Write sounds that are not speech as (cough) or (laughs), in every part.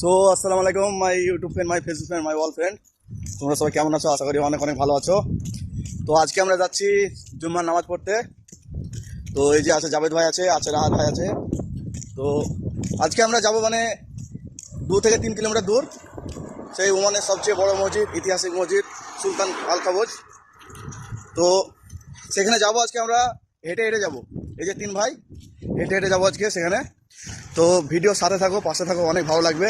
So আসসালামু আলাইকুম my YouTube friend my Facebook friend my all friend তোমরা সবাই কেমন আছো? আশা করি অনেক অনেক ভালো আছো। তো আজকে আমরা যাচ্ছি জুম্মার নামাজ পড়তে। তো এই যে আছে জাভেদ ভাই আছে আছে রাহাত ভাই আছে। তো আজকে আমরা যাব মানে দু থেকে তিন কিলোমিটার দূর। সেই ওমানের সবচেয়ে বড় মসজিদ, ঐতিহাসিক মসজিদ, সুলতান আল কাবজ তো সেখানে যাব আজকে আমরা, হেঁটে হেঁটে যাব। এই যে তিন ভাই, হেঁটে হেঁটে যাব আজকে সেখানে। তো ভিডিও সাথে থাকো পাশে থাকো অনেক ভালো লাগবে।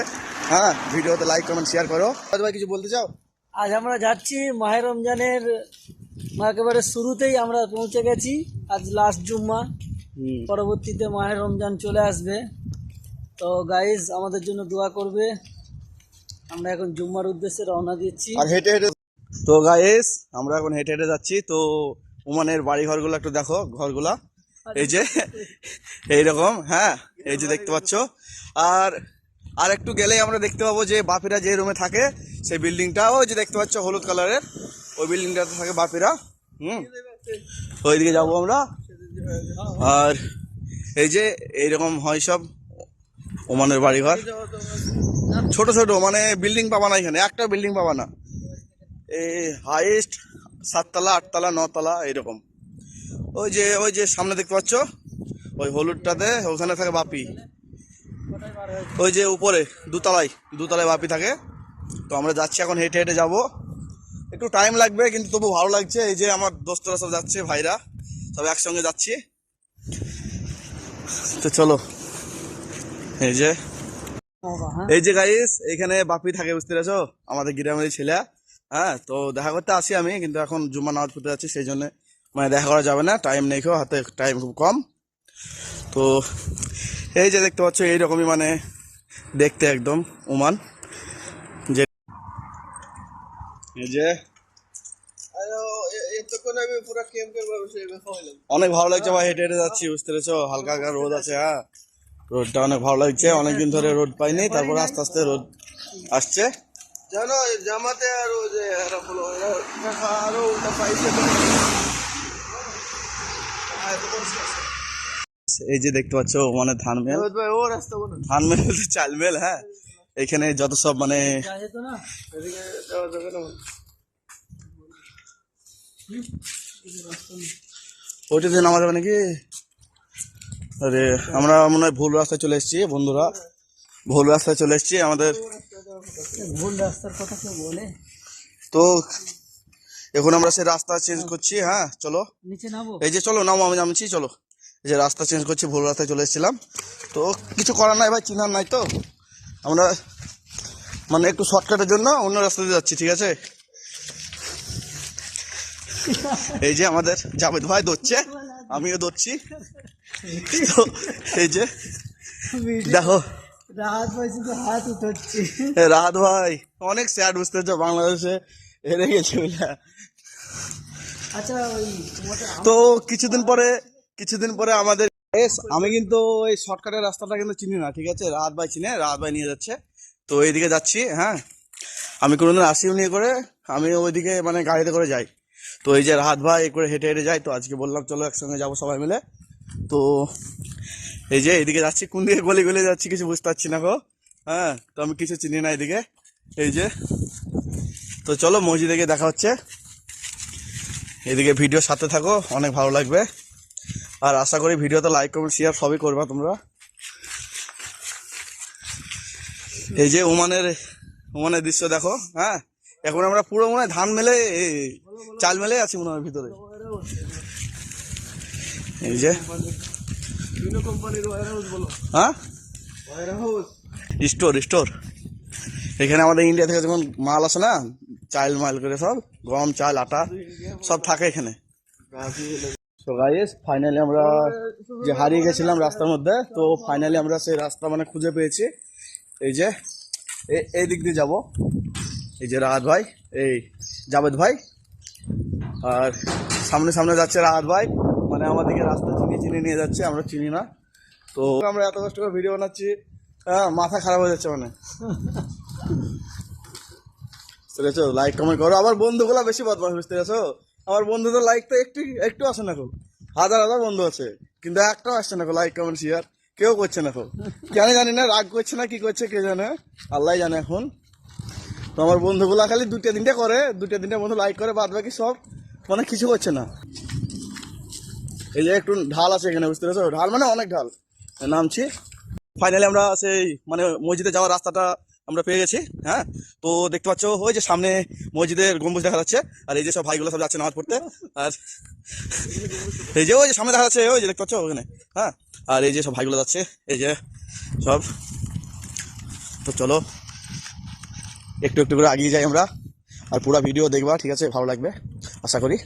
হ্যাঁ ভিডিওতে লাইক কমেন্ট শেয়ার করো। ভাই কিছু বলতে চাও? আজ আমরা যাচ্ছি মাহে রমজানের একেবারে শুরুতেই আমরা পৌঁছে গেছি। আজ লাস্ট জুম্মা। পরবর্তীতে মাহে রমজান চলে আসবে। তো গাইজ আমাদের জন্য দোয়া করবে। আমরা এখন জুম্মার উদ্দেশ্যে রওনা দিচ্ছি। আর হেঁটে হেঁটে তো গাইস আমরা এখন হেঁটে হেঁটে যাচ্ছি। তো ওমানের বাড়ি ঘরগুলো একটু দেখো ঘরগুলা। এই যে, এইরকম হ্যাঁ এই যে দেখতে পাচ্ছ। আর আর একটু গেলেই আমরা দেখতে পাবো যে বাপিরা যে রুমে থাকে, সেই বিল্ডিংটা ওই যে দেখতে পাচ্ছ হলুদ কালারের, ওই বিল্ডিংটাতে থাকে বাপিরা, হুম। ওইদিকে যাব আমরা। আর এই যে এইরকম হয় সব ওমানের বাড়িঘর। ছোট ছোট মানে বিল্ডিং পাবা না এখানে, একটা বিল্ডিং পাবা না। এই হাইস্ট সাততলা, আটতলা, নতলা এরকম ওই যে ওই যে সামনে দেখতে পাচ্ছ? ওই হলুদটাতে, ওখানে থাকে বাপি। ওই যে উপরে, দুতলায় দুতলায় বাপি থাকে। তো আমরা যাচ্ছি এখন হেঁটে হেঁটে যাব। একটু টাইম লাগবে, কিন্তু তবু ভালো লাগছে। এই যে আমার দোস্তরা সব যাচ্ছে, ভাইরা। সব একসঙ্গে যাচ্ছি। তো চলো। এই যে? এই যে গাইস এখানে বাপি থাকে, বুঝতে পেরেছ? আমাদের গ্রামের ছেলে। হ্যাঁ তো দেখা করতে আসি আমি, কিন্তু এখন জুম্মা নামাজ পড়তে যাচ্ছি, সেই জন্য। মানে দেখা করা যাবে না টাইম নেই কেউ হাতে টাইম খুব কম। তো এই যে দেখতে পাচ্ছ এইরকমই মানে দেখতে একদম ওমান। যে এই যে অনেক ভালো লাগছে ভাই হেঁটে হেঁটে যাচ্ছি বুঝতে পেরেছ? হালকা হালকা রোদ আছে হ্যাঁ। রোদটা অনেক ভালো লাগছে অনেকদিন ধরে রোদ পাইনি তারপর আস্তে আস্তে রোদ আসছে। জানো জামাতে আরও যে আরও উল্টা পাইছে। এই যে দেখতে পাচ্ছ মানে ধান মেল। ধান মেল চাল মেল হ্যাঁ? এখানে যত সব মানে যা যেত না যাবে না ওইটাতে নামা যাবে নাকি? আরে আমরা মনে হয় ভুল রাস্তায় চলে এসেছি বন্ধুরা। ভুল রাস্তায় চলে এসেছি আমাদের। ভুল রাস্তার কথা কেউ বলে? তো এখন আমরা সেই রাস্তা চেঞ্জ করছি হ্যাঁ চলো। নিচে এই যে চলো নামো আমি নামছি চলো। এই যে রাস্তা চেঞ্জ করছি ভুল রাস্তায় চলে এসেছিলাম। তো কিছু করার নাই ভাই চিনার নাই তো। আমরা মানে একটু শর্টকাটের জন্য অন্য রাস্তা দিয়ে যাচ্ছি ঠিক আছে? এই যে আমাদের জাভেদ ভাই দৌড়ছে আমিও দৌড়ছি তো এই যে দেখো। রাত ভাই শুধু হাত উঠাচ্ছি। রাহাত ভাই অনেক স্যাড বুঝতে বাংলাদেশে হেরে গেছে বুঝলা আচ্ছা ওই তো কিছুদিন পরে কিছুদিন পরে আমাদের এস, আমি কিন্তু এই শর্টকাটের রাস্তাটা কিন্তু চিনি না ঠিক আছে? রাত ভাই চিনে রাত ভাই নিয়ে যাচ্ছে। তো এইদিকে যাচ্ছি হ্যাঁ? আমি কোনোদিন আসিও নিয়ে করে আমি ওইদিকে মানে গাড়িতে করে যাই। তো এই যে রাত ভাই করে হেঁটে হেঁটে যাই তো আজকে বললাম চলো একসঙ্গে যাব সবাই মিলে। তো এই যে এইদিকে যাচ্ছি কোন দিকে গলি গলি যাচ্ছি কিছু বুঝতে পারছি না গো। হ্যাঁ তো আমি কিছু চিনি না এদিকে। এই যে তো চলো মসজিদে গিয়ে দেখা হচ্ছে। এদিকে ভিডিও সাথে থাকো অনেক ভালো লাগবে। আর আশা করি ভিডিওতে লাইক কমেন্ট শেয়ার সবই করবা তোমরা। এই যে ওমানের ওমানের দৃশ্য দেখো হ্যাঁ? এখন আমরা পুরো মনে হয় ধান মেলে চাল মেলে আছি মনে হয় ভিতরে। এই যে। বলো হ্যাঁ স্টোর স্টোর এখানে আমাদের ইন্ডিয়া থেকে যখন মাল আসে না চাল মাল করে সব, গম, চাল, আটা, সব থাকে এখানে। ফাইনালি আমরা যে হারিয়ে গেছিলাম রাস্তার মধ্যে, তো ফাইনালি আমরা সেই রাস্তা মানে খুঁজে পেয়েছি। এই যে এই দিক দিয়ে যাব। এই যে রাহাত ভাই, এই জাভেদ ভাই, আর সামনে সামনে যাচ্ছে রাহাত ভাই। মানে আমাদেরকে রাস্তা চিনি চিনি নিয়ে যাচ্ছে, আমরা চিনি না। তো আমরা এত কষ্ট করে ভিডিও বানাচ্ছি হ্যাঁ মাথা খারাপ হয়ে যাচ্ছে মানে। পেরেছ? লাইক কমেন্ট করো। আমার বন্ধুগুলো বেশি বদমাস বুঝতে পেরেছ? আমার বন্ধুদের লাইক তো একটু একটু আসে না খুব। হাজার হাজার বন্ধু আছে, কিন্তু একটাও আসছে না লাইক কমেন্ট শেয়ার কেউ করছে না তো কেন জানি না, রাগ করছে না, কি করছে, কে জানে? আল্লাহ জানে এখন। তো আমার বন্ধুগুলা খালি দুটো তিনটে করে দুটো তিনটে বন্ধু লাইক করে বাদ বাকি সব মানে কিছু করছে না। এই যে একটু ঢাল আছে এখানে, বুঝতে পেরেছ? ঢাল মানে অনেক ঢাল। নামছি। ফাইনালি আমরা সেই মানে মসজিদে যাওয়ার রাস্তাটা আমরা পেয়ে গেছি হ্যাঁ? তো দেখতে পাচ্ছ, ওই যে সামনে মসজিদের গম্বুজ দেখা যাচ্ছে, আর এই যে সব ভাইগুলো সব যাচ্ছে নামাজ পড়তে, আর (laughs) এই যে, ওই যে সামনে দেখা যাচ্ছে, ওই যে দেখতে পাচ্ছ ওখানে হ্যাঁ? আর এই যে সব ভাইগুলো যাচ্ছে, এই যে সব। তো চলো, একটু একটু করে আগিয়ে যাই আমরা, আর পুরো ভিডিও দেখবা, ঠিক আছে? ভালো লাগবে, আশা করি।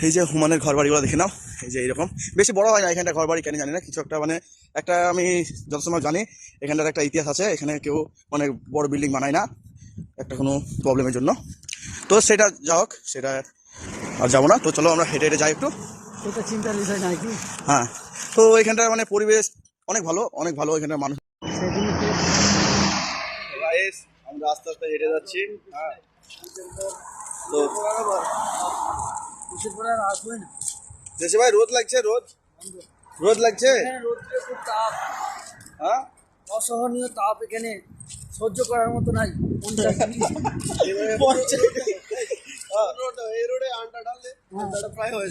এই যে হুমানের ঘর বাড়িগুলো দেখে নাও এই যে এরকম বেশি বড় হয় না এখানটা ঘর বাড়ি কেন জানি না কিছু একটা মানে একটা আমি যত সময় জানি এখানটার একটা ইতিহাস আছে এখানে কেউ মানে বড় বিল্ডিং বানায় না একটা কোনো প্রবলেমের জন্য। তো সেটা যা হোক সেটা আর যাব না। তো চলো আমরা হেঁটে হেঁটে যাই একটু। চিন্তার বিষয় নাই হ্যাঁ। তো এখানটার মানে পরিবেশ অনেক ভালো অনেক ভালো এখানটার মানুষ। আমরা আস্তে আস্তে হেঁটে যাচ্ছি হ্যাঁ। তো দেশে ভাই রোদ লাগছে রোদ রোদ লাগছে খুব তাপ হ্যাঁ অসহনীয় তাপ এখানে সহ্য করার মতো নাই এই রোডে আন্ডা ঢাললে আন্ডাটা প্রায় হয়ে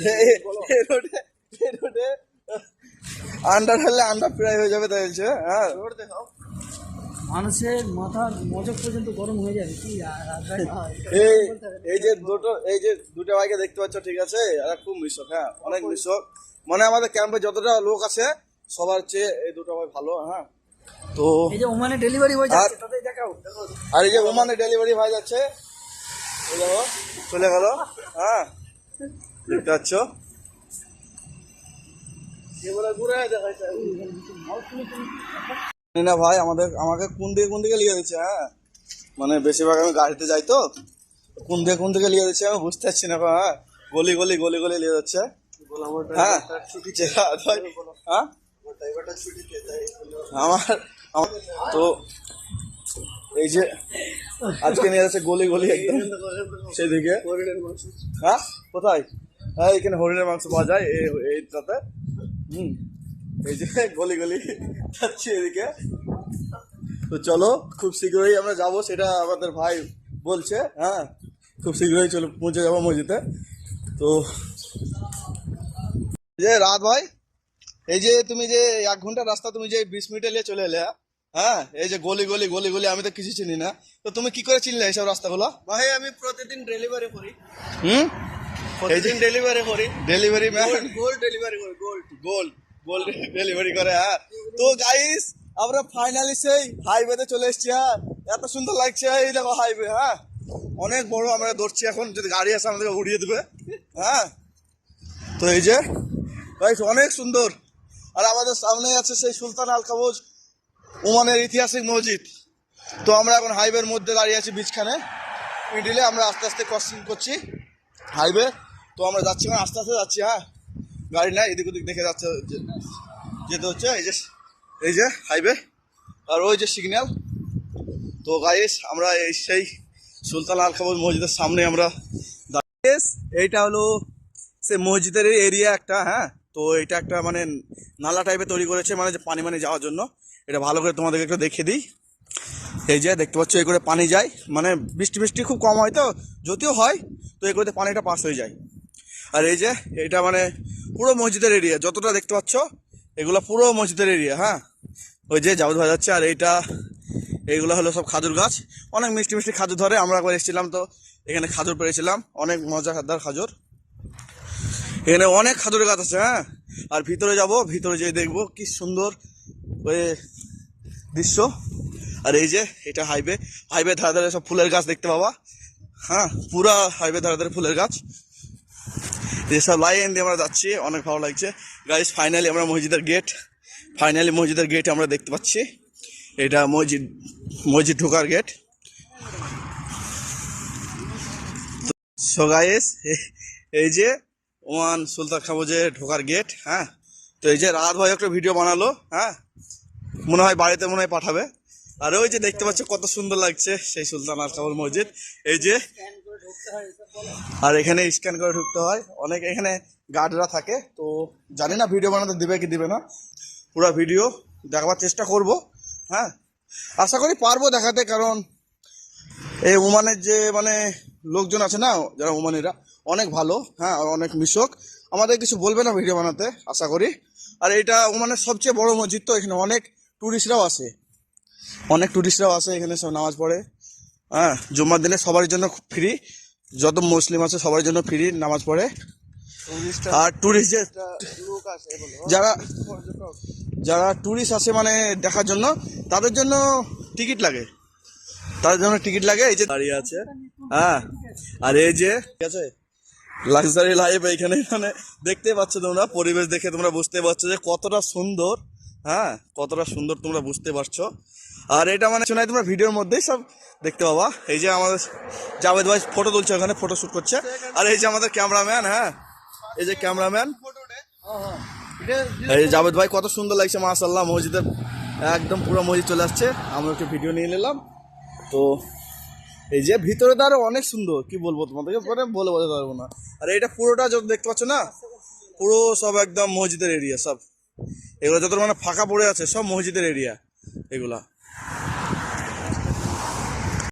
আন্ডা ঢাললে আন্ডা প্রায় হয়ে যাবে তাই বলছে হ্যাঁ রোড দেখাও মানুষের মাথার মজক পর্যন্ত গরম হয়ে যাবে কি এই এই যে দুটো এই যে দুটো ভাইকে দেখতে পাচ্ছ ঠিক আছে এরা খুব মিশক হ্যাঁ অনেক মিশক মানে আমাদের ক্যাম্পে যতটা লোক আছে সবার চেয়ে এই দুটো ভাই ভালো হ্যাঁ তো এই যে ওমানে ডেলিভারি হয়ে যাচ্ছে তাদের দেখাও আর এই যে ওমানে ডেলিভারি ভাই যাচ্ছে চলে গেল হ্যাঁ দেখতে পাচ্ছ এবারে ঘুরে দেখাইছে জানি না ভাই আমাদের আমাকে কোন দিকে কোন দিকে লিয়ে দিচ্ছে হ্যাঁ? মানে বেশিরভাগ আমি গাড়িতে যাই তো কোন দিকে কোন দিকে লিয়ে দিচ্ছে আমি বুঝতে পারছি না হ্যাঁ? গলি গলি গলি গলি লিয়ে যাচ্ছে। হ্যাঁ? হয়, আমার তো এই যে আজকে নিয়ে যাচ্ছে গলি গলি একদম সেদিকে। হ্যাঁ? কোথায়? হ্যাঁ এখানে হরিণের মাংস পাওয়া যায় এই এইটাতে হুম। এই যে গলি গলি যাচ্ছি এদিকে। তো চলো খুব শীঘ্রই আমরা যাব সেটা আমাদের ভাই বলছে হ্যাঁ? খুব শীঘ্রই চলো পৌঁছে যাব মসজিদে। তো এই যে রাত ভাই এই যে তুমি যে এক ঘণ্টা রাস্তা তুমি যে বিশ মিনিটে নিয়ে চলে এলে হ্যাঁ? এই যে গলি গলি গলি গলি আমি তো কিছু চিনি না। তো তুমি কি করে চিনলে এইসব রাস্তাগুলো? ভাই আমি প্রতিদিন ডেলিভারি করি। হুম? প্রতিদিন ডেলিভারি করি। ডেলিভারি ম্যান গোল্ড ডেলিভারি করি গোল্ড গোল্ড গোল্ড ডেলিভারি করে হ্যাঁ। তো গাইস আমরা ফাইনালি সেই হাইওয়েতে চলে এসেছি হ্যাঁ। এত সুন্দর লাগছে এই দেখো হাইওয়ে হ্যাঁ। অনেক বড় আমরা দৌড়ছি এখন, যদি গাড়ি আসে আমাদেরকে উড়িয়ে দেবে হ্যাঁ। তো এই যে গাইস অনেক সুন্দর। আর আমাদের সামনেই আছে সেই সুলতান আল কাবুজ, ওমানের ঐতিহাসিক মসজিদ। তো আমরা এখন হাইওয়ের মধ্যে দাঁড়িয়ে আছি বিচখানে মিডিলে আমরা আস্তে আস্তে ক্রসিং করছি হাইওয়ে তো আমরা যাচ্ছি মানে আস্তে আস্তে যাচ্ছি হ্যাঁ। গাড়ি নাই, এদিক ওদিক দেখে যাচ্ছে যেতে হচ্ছে, এই যে এই যে হাইওয়ে আর ওই যে সিগন্যাল তো গাইস আমরা এই সেই সুলতান আল কাবুল মসজিদের সামনে আমরা এইটা হলো সে মসজিদের এরিয়া একটা হ্যাঁ? তো এটা একটা মানে নালা টাইপের তৈরি করেছে মানে যে পানি মানে যাওয়ার জন্য। এটা ভালো করে তোমাদেরকে একটু দেখে দিই। এই যে দেখতে পাচ্ছ, এই করে পানি যায়। মানে বৃষ্টি বৃষ্টি খুব কম হয় তো, যদিও হয়, তো এই করে পানিটা পাস হয়ে যায়। আর এই যে, এটা মানে পুরো মসজিদের এরিয়া যতটা দেখতে পাচ্ছ, এগুলো পুরো মসজিদের এরিয়া হ্যাঁ? ওই যে যাবত হয়ে যাচ্ছে, আর এইটা, এইগুলো হলো সব খাজুর গাছ। অনেক মিষ্টি মিষ্টি খাজুর ধরে, আমরা একবার এসেছিলাম তো, এখানে খাজুর পেয়েছিলাম অনেক মজা মজাদার খাজুর। এখানে অনেক খাজুরের গাছ আছে হ্যাঁ? আর ভিতরে যাব, ভিতরে যেয়ে দেখব কি সুন্দর ওই দৃশ্য। আর এই যে, এটা হাইওয়ে হাইওয়ে ধারে ধারে সব ফুলের গাছ দেখতে পাবা। হ্যাঁ পুরা হাইওয়ে ধারে ধারে ফুলের গাছ। যেসব লাইন দিয়ে আমরা যাচ্ছি, অনেক ভালো লাগছে। গাইস ফাইনালি আমরা মসজিদের গেট ফাইনালি মসজিদের গেট আমরা দেখতে পাচ্ছি। এটা মসজিদ মসজিদ ঢোকার গেট সো গাইস এই যে ওমান সুলতান খাবুজে ঢোকার গেট হ্যাঁ? তো এই যে রাত ভাই একটা ভিডিও বানালো হ্যাঁ? মনে হয় বাড়িতে মনে হয় পাঠাবে। আর ওই যে দেখতে পাচ্ছ কত সুন্দর লাগছে সেই সুলতান আল কাবুল মসজিদ। এই যে আর এখানে স্ক্যান করে ঢুকতে হয়। অনেক এখানে গার্ডরা থাকে, তো জানি না ভিডিও বানাতে দিবে কি দিবে না। পুরো ভিডিও দেখাবার চেষ্টা করব হ্যাঁ? আশা করি পারব দেখাতে, কারণ এই ওমানের যে মানে লোকজন আছে না, যারা ওমানিরা অনেক ভালো হ্যাঁ অনেক মিশক। আমাদের কিছু বলবে না ভিডিও বানাতে, আশা করি। আর এটা ওমানের সবচেয়ে বড় মসজিদ তো এখানে, অনেক টুরিস্টরাও আসে। অনেক টুরিস্টরাও আসে, এখানে সব নামাজ পড়ে। হ্যাঁ জুম্মার দিনে সবার জন্য ফ্রি যত মুসলিম আছে সবার জন্য ফ্রি নামাজ পড়ে। আর বলো যারা যারা টুরিস্ট আসে মানে দেখার জন্য তাদের জন্য টিকিট লাগে। তাদের জন্য টিকিট লাগে। এই যে দাঁড়িয়ে আছে। হ্যাঁ আর এই যে ঠিক আছে? লাক্সারি লাইফ এইখানে মানে দেখতে পাচ্ছ তোমরা পরিবেশ দেখে তোমরা বুঝতে পারছ যে কতটা সুন্দর। হ্যাঁ কতটা সুন্দর তোমরা বুঝতে পারছ। আর এটা মানে শোনাই তোমরা ভিডিওর মধ্যেই সব দেখতে পাবা। এই যে আমাদের জাভেদ ভাই ফটো তুলছে ওখানে ফটো শুট করছে। আর এই যে আমাদের ক্যামেরাম্যান হ্যাঁ? এই যে ক্যামেরাম্যান এই জাভেদ ভাই কত সুন্দর লাগছে মাশাল্লাহ মসজিদের একদম পুরো মসজিদ চলে আসছে। আমরা একটু ভিডিও নিয়ে নিলাম। তো এই যে ভিতরে তো আরও অনেক সুন্দর, কি বলব তোমাদেরকে? পরে বলে বোঝাতে পারব না। আর এটা পুরোটা যত দেখতে পাচ্ছ না, পুরো সব একদম মসজিদের এরিয়া সব। এগুলো যত মানে ফাঁকা পড়ে আছে, সব মসজিদের এরিয়া এগুলা।